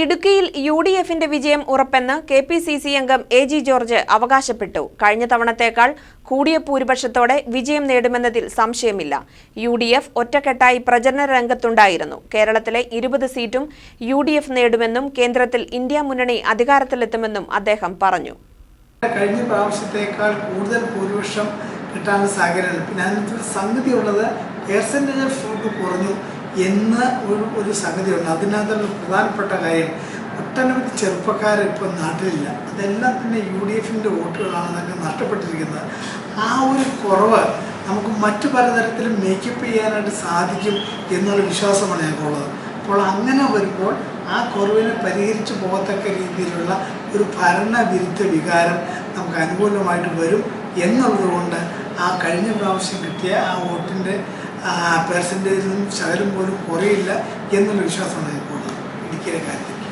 ഇടുക്കിയിൽ U D എഫിന്റെ വിജയം ഉറപ്പെന്ന് കെ പി സി സി അംഗം എ ജി ജോർജ് അവകാശപ്പെട്ടു. കഴിഞ്ഞ തവണത്തേക്കാൾ കൂടിയ ഭൂരിപക്ഷത്തോടെ വിജയം നേടുമെന്നതിൽ സംശയമില്ല. യു ഡി എഫ് ഒറ്റക്കെട്ടായി പ്രചരണ രംഗത്തുണ്ടായിരുന്നു. കേരളത്തിലെ ഇരുപത് സീറ്റും യു ഡി എഫ് നേടുമെന്നും കേന്ദ്രത്തിൽ ഇന്ത്യ മുന്നണി അധികാരത്തിലെത്തുമെന്നും അദ്ദേഹം പറഞ്ഞു. കഴിഞ്ഞ പ്രാവശ്യത്തേക്കാൾ കൂടുതൽ ഭൂരിപക്ഷം കിട്ടാനുള്ള സാഹചര്യമാണ് പിന്നെ സംഗതി ഉള്ളത് പെർസെന്റേജ് ഓഫ് വോട്ട് കുറഞ്ഞു. എന്ന് ഒരു ഒരു സംഗതിയുണ്ട്. അതിനകത്തുള്ള പ്രധാനപ്പെട്ട കാര്യം ഒട്ടനവധി ചെറുപ്പക്കാർ നാട്ടിലില്ല. അതെല്ലാം തന്നെ യു ഡി എഫിന്റെ വോട്ടുകളാണ് തന്നെ നഷ്ടപ്പെട്ടിരിക്കുന്നത്. ആ ഒരു കുറവ് നമുക്ക് മറ്റു പലതരത്തിലും മേക്കപ്പ് ചെയ്യാനായിട്ട് സാധിക്കും എന്നുള്ള വിശ്വാസമാണ് ഞങ്ങൾക്കുള്ളത്. അപ്പോൾ അങ്ങനെ വരുമ്പോൾ ആ കുറവിനെ പരിഹരിച്ചു പോകത്തക്ക രീതിയിലുള്ള ഒരു ഭരണവിരുദ്ധ വികാരം നമുക്ക് അനുകൂലമായിട്ട് വരും എന്നുള്ളതുകൊണ്ട് ആ കഴിഞ്ഞ പ്രാവശ്യം കിട്ടിയ ആ വോട്ടിന്റെ പെർസെന്റേജിൽ നിന്നും ശകലം പോലും കുറയില്ല എന്നുള്ള വിശ്വാസമാണ് ഇപ്പോൾ ഇടുക്കിയിലെ കാര്യത്തിൽ.